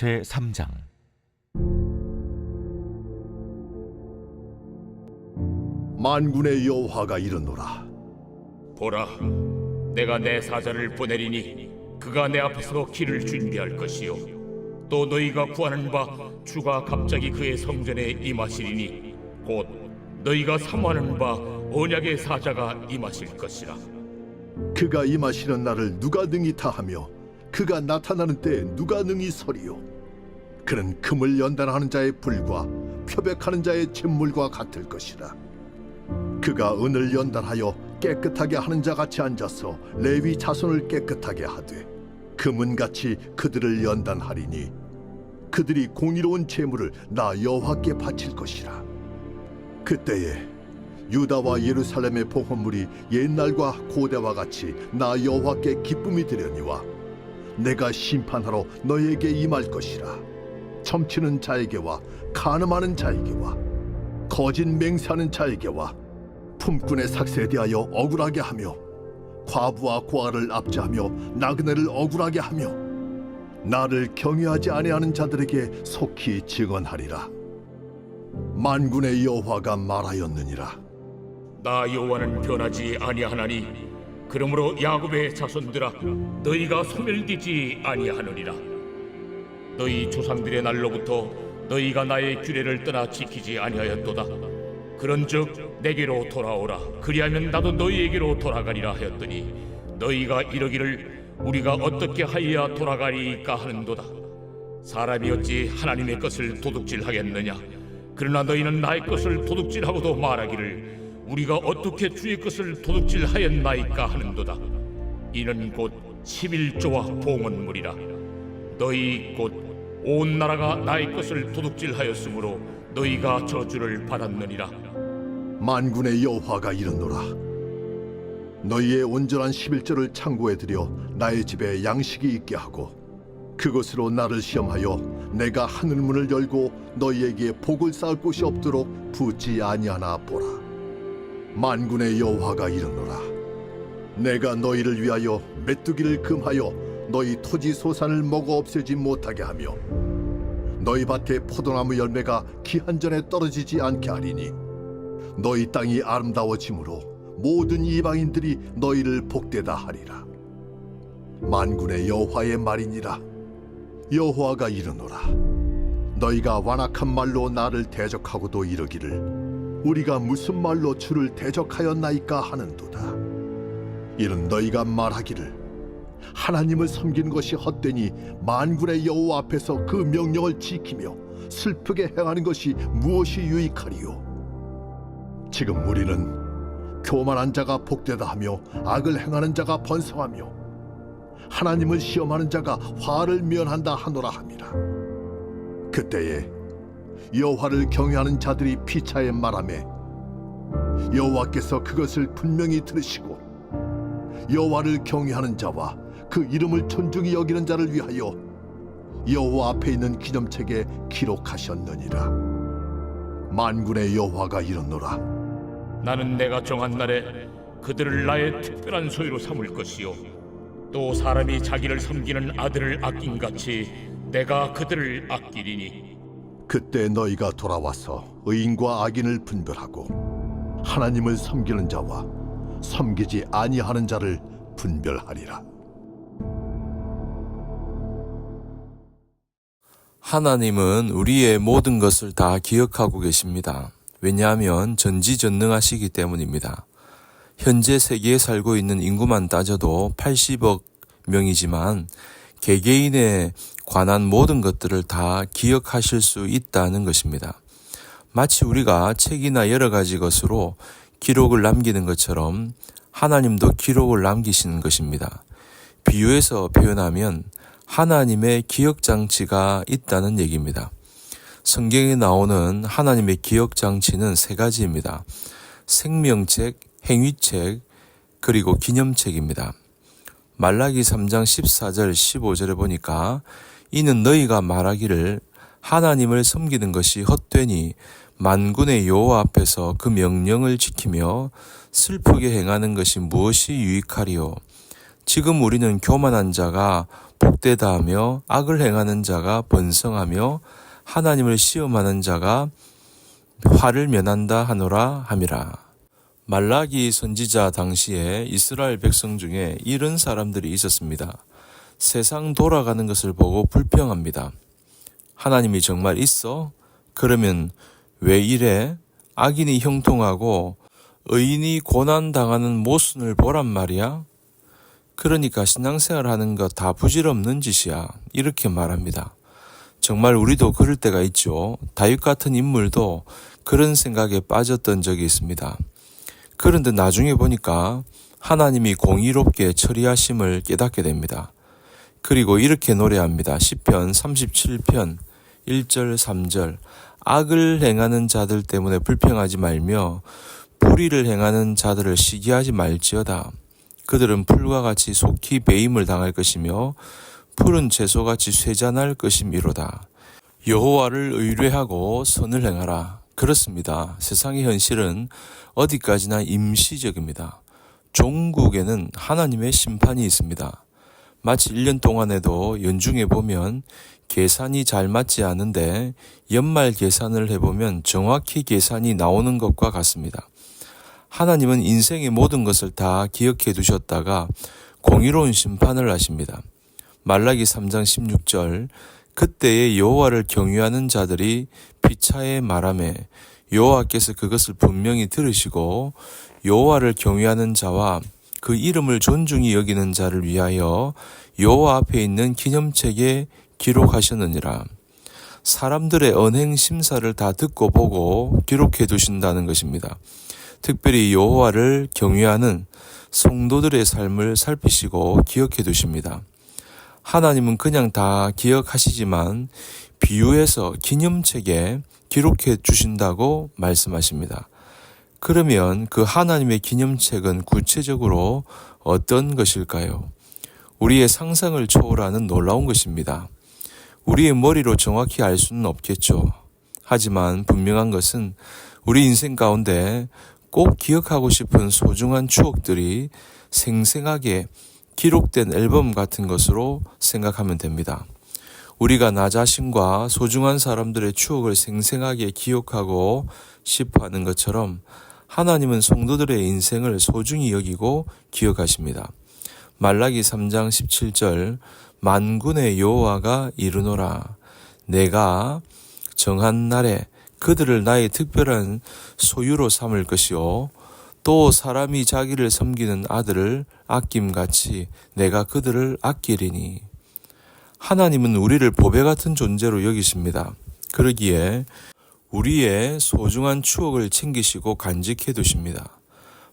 제 3장 만군의 여호와가 이르노라 보라, 내가 내 사자를 보내리니 그가 내 앞에서 길을 준비할 것이요. 또 너희가 구하는 바 주가 갑자기 그의 성전에 임하시리니 곧 너희가 사모하는 바 언약의 사자가 임하실 것이라. 그가 임하시는 날을 누가 능히 다하며 그가 나타나는 때에 누가 능히 서리요 그는 금을 연단하는 자의 불과 표백하는 자의 잿물과 같을 것이라. 그가 은을 연단하여 깨끗하게 하는 자 같이 앉아서 레위 자손을 깨끗하게 하되 금은 같이 그들을 연단하리니 그들이 공의로운 제물을 나 여호와께 바칠 것이라. 그때에 유다와 예루살렘의 보헌물이 옛날과 고대와 같이 나 여호와께 기쁨이 되려니와 내가 심판하러 너에게 임할 것이라 점치는 자에게와 간음하는 자에게와 거짓 맹세하는 자에게와 품꾼의 삭세에 대하여 억울하게 하며 과부와 고아를 압제하며 나그네를 억울하게 하며 나를 경외하지 아니하는 자들에게 속히 증언하리라. 만군의 여호와가 말하였느니라. 나 여호와는 변하지 아니하나니 그러므로 야곱의 자손들아 너희가 소멸되지 아니하느니라 너희 조상들의 날로부터 너희가 나의 규례를 떠나 지키지 아니하였도다. 그런즉 내게로 돌아오라. 그리하면 나도 너희에게로 돌아가리라 하였더니 너희가 이러기를 우리가 어떻게 하여야 돌아가리까 하는도다. 사람이 어찌 하나님의 것을 도둑질하겠느냐? 그러나 너희는 나의 것을 도둑질하고도 말하기를 우리가 어떻게 주의 것을 도둑질하였나이까 하는도다. 이는 곧 11조와 봉헌물이라. 너희 곧 온 나라가 나의 것을 도둑질하였으므로 너희가 저주를 받았느니라. 만군의 여호와가 이르노라. 너희의 온전한 11절을 창고에 들여 나의 집에 양식이 있게 하고 그것으로 나를 시험하여 내가 하늘 문을 열고 너희에게 복을 쌓을 곳이 없도록 붙지 아니하나 보라. 만군의 여호와가 이르노라. 내가 너희를 위하여 메뚜기를 금하여 너희 토지 소산을 먹어 없애지 못하게 하며 너희 밭에 포도나무 열매가 기한 전에 떨어지지 않게 하리니 너희 땅이 아름다워짐으로 모든 이방인들이 너희를 복되다 하리라. 만군의 여호와의 말이니라. 여호와가 이르노라. 너희가 완악한 말로 나를 대적하고도 이르기를 우리가 무슨 말로 주를 대적하였나이까 하는도다. 이는 너희가 말하기를 하나님을 섬기는 것이 헛되니 만군의 여호와 앞에서 그 명령을 지키며 슬프게 행하는 것이 무엇이 유익하리요? 지금 우리는 교만한 자가 복되다 하며 악을 행하는 자가 번성하며 하나님을 시험하는 자가 화를 면한다 하노라 함이라. 그때에 여호와를 경외하는 자들이 피차에 말하매 여호와께서 그것을 분명히 들으시고 여호와를 경외하는 자와 그 이름을 존중히 여기는 자를 위하여 여호와 앞에 있는 기념책에 기록하셨느니라. 만군의 여호와가 이르노라. 나는 내가 정한 날에 그들을 나의 특별한 소유로 삼을 것이요. 또 사람이 자기를 섬기는 아들을 아낀 같이 내가 그들을 아끼리니. 그때 너희가 돌아와서 의인과 악인을 분별하고 하나님을 섬기는 자와 섬기지 아니하는 자를 분별하리라 하나님은 우리의 모든 것을 다 기억하고 계십니다. 왜냐하면 전지전능하시기 때문입니다. 현재 세계에 살고 있는 인구만 따져도 80억 명이지만 개개인에 관한 모든 것들을 다 기억하실 수 있다는 것입니다. 마치 우리가 책이나 여러 가지 것으로 기록을 남기는 것처럼 하나님도 기록을 남기시는 것입니다. 비유해서 표현하면 하나님의 기억 장치가 있다는 얘기입니다. 성경에 나오는 하나님의 기억 장치는 세 가지입니다. 생명책, 행위책, 그리고 기념책입니다. 말라기 3장 14절 15절에 보니까 이는 너희가 말하기를 하나님을 섬기는 것이 헛되니 만군의 여호와 앞에서 그 명령을 지키며 슬프게 행하는 것이 무엇이 유익하리요 지금 우리는 교만한 자가 복되다 하며 악을 행하는 자가 번성하며 하나님을 시험하는 자가 화를 면한다 하노라 함이라. 말라기 선지자 당시에 이스라엘 백성 중에 이런 사람들이 있었습니다. 세상 돌아가는 것을 보고 불평합니다. 하나님이 정말 있어? 그러면 왜 이래? 악인이 형통하고 의인이 고난당하는 모순을 보란 말이야? 그러니까 신앙생활 하는 거다 부질없는 짓이야. 이렇게 말합니다. 정말 우리도 그럴 때가 있죠. 다윗 같은 인물도 그런 생각에 빠졌던 적이 있습니다. 그런데 나중에 보니까 하나님이 공의롭게 처리하심을 깨닫게 됩니다. 그리고 이렇게 노래합니다. 시편 37편 1절 3절 악을 행하는 자들 때문에 불평하지 말며 불의를 행하는 자들을 시기하지 말지어다. 그들은 풀과 같이 속히 배임을 당할 것이며 푸른 채소같이 쇠잔할 것임이로다. 여호와를 의뢰하고 선을 행하라. 그렇습니다. 세상의 현실은 어디까지나 임시적입니다. 종국에는 하나님의 심판이 있습니다. 마치 1년 동안에도 연중해 보면 계산이 잘 맞지 않은데 연말 계산을 해보면 정확히 계산이 나오는 것과 같습니다. 하나님은 인생의 모든 것을 다 기억해 두셨다가 공의로운 심판을 하십니다. 말라기 3장 16절 그때의 여호와를 경유하는 자들이 피차에 말하매 여호와께서 그것을 분명히 들으시고 여호와를 경유하는 자와 그 이름을 존중히 여기는 자를 위하여 여호와 앞에 있는 기념책에 기록하셨느니라. 사람들의 언행 심사를 다 듣고 보고 기록해 두신다는 것입니다. 특별히 여호와를 경외하는 성도들의 삶을 살피시고 기억해 두십니다. 하나님은 그냥 다 기억하시지만 비유해서 기념책에 기록해 주신다고 말씀하십니다. 그러면 그 하나님의 기념책은 구체적으로 어떤 것일까요? 우리의 상상을 초월하는 놀라운 것입니다. 우리의 머리로 정확히 알 수는 없겠죠. 하지만 분명한 것은 우리 인생 가운데 꼭 기억하고 싶은 소중한 추억들이 생생하게 기록된 앨범 같은 것으로 생각하면 됩니다. 우리가 나 자신과 소중한 사람들의 추억을 생생하게 기억하고 싶어 하는 것처럼 하나님은 성도들의 인생을 소중히 여기고 기억하십니다. 말라기 3장 17절 만군의 여호와가 이르노라 내가 정한 날에 그들을 나의 특별한 소유로 삼을 것이요 또 사람이 자기를 섬기는 아들을 아낌같이 내가 그들을 아끼리니 하나님은 우리를 보배 같은 존재로 여기십니다. 그러기에 우리의 소중한 추억을 챙기시고 간직해 두십니다.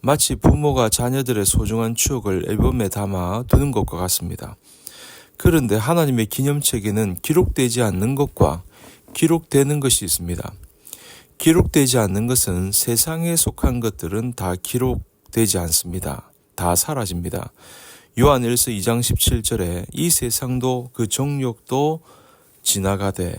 마치 부모가 자녀들의 소중한 추억을 앨범에 담아 두는 것과 같습니다. 그런데 하나님의 기념책에는 기록되지 않는 것과 기록되는 것이 있습니다. 기록되지 않는 것은 세상에 속한 것들은 다 기록되지 않습니다. 다 사라집니다. 요한 1서 2장 17절에 이 세상도 그 정욕도 지나가되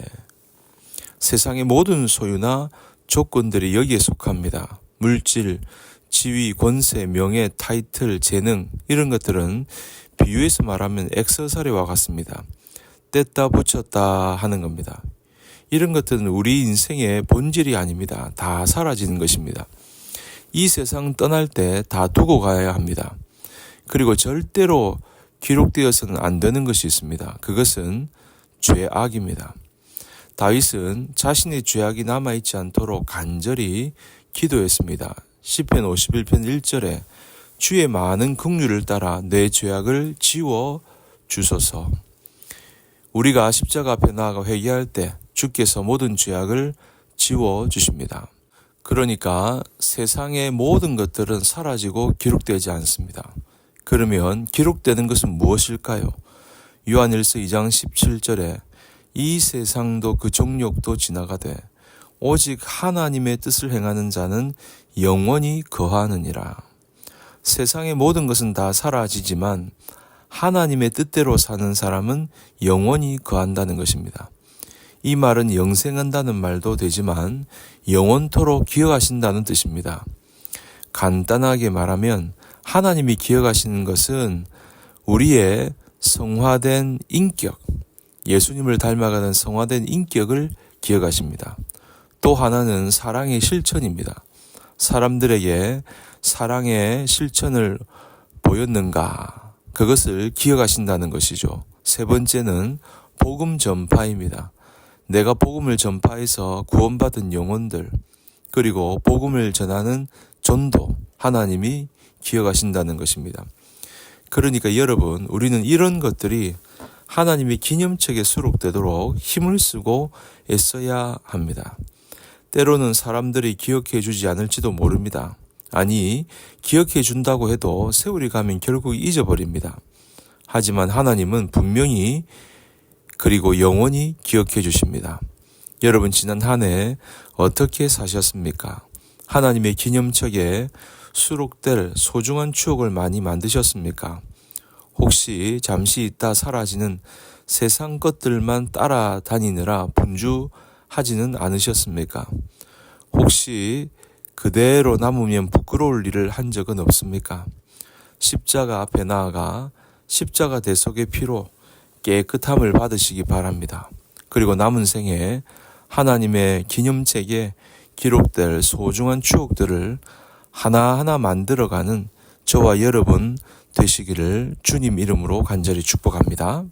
세상의 모든 소유나 조건들이 여기에 속합니다. 물질, 지위, 권세, 명예, 타이틀, 재능 이런 것들은 비유해서 말하면 엑서사리와 같습니다. 뗐다 붙였다 하는 겁니다. 이런 것들은 우리 인생의 본질이 아닙니다. 다 사라지는 것입니다. 이 세상 떠날 때 다 두고 가야 합니다. 그리고 절대로 기록되어서는 안 되는 것이 있습니다. 그것은 죄악입니다. 다윗은 자신의 죄악이 남아있지 않도록 간절히 기도했습니다. 시편 51편 1절에 주의 많은 긍휼을 따라 내 죄악을 지워 주소서. 우리가 십자가 앞에 나아가 회개할 때 주께서 모든 죄악을 지워 주십니다. 그러니까 세상의 모든 것들은 사라지고 기록되지 않습니다. 그러면 기록되는 것은 무엇일까요? 요한일서 2장 17절에 이 세상도 그 정욕도 지나가되 오직 하나님의 뜻을 행하는 자는 영원히 거하느니라. 세상의 모든 것은 다 사라지지만 하나님의 뜻대로 사는 사람은 영원히 거한다는 것입니다. 이 말은 영생한다는 말도 되지만 영원토록 기억하신다는 뜻입니다. 간단하게 말하면 하나님이 기억하시는 것은 우리의 성화된 인격, 예수님을 닮아가는 성화된 인격을 기억하십니다. 또 하나는 사랑의 실천입니다. 사람들에게 사랑의 실천을 보였는가? 그것을 기억하신다는 것이죠. 세 번째는 복음 전파입니다. 내가 복음을 전파해서 구원받은 영혼들, 그리고 복음을 전하는 전도, 하나님이 기억하신다는 것입니다. 그러니까 여러분, 우리는 이런 것들이 하나님의 기념책에 수록되도록 힘을 쓰고 애써야 합니다. 때로는 사람들이 기억해 주지 않을지도 모릅니다. 아니, 기억해 준다고 해도 세월이 가면 결국 잊어버립니다. 하지만 하나님은 분명히 그리고 영원히 기억해 주십니다. 여러분, 지난 한 해 어떻게 사셨습니까? 하나님의 기념책에 수록될 소중한 추억을 많이 만드셨습니까? 혹시 잠시 있다 사라지는 세상 것들만 따라다니느라 분주하지는 않으셨습니까? 혹시 그대로 남으면 부끄러울 일을 한 적은 없습니까? 십자가 앞에 나아가 십자가 대속의 피로 깨끗함을 받으시기 바랍니다. 그리고 남은 생에 하나님의 기념책에 기록될 소중한 추억들을 하나하나 만들어가는 저와 여러분 되시기를 주님 이름으로 간절히 축복합니다.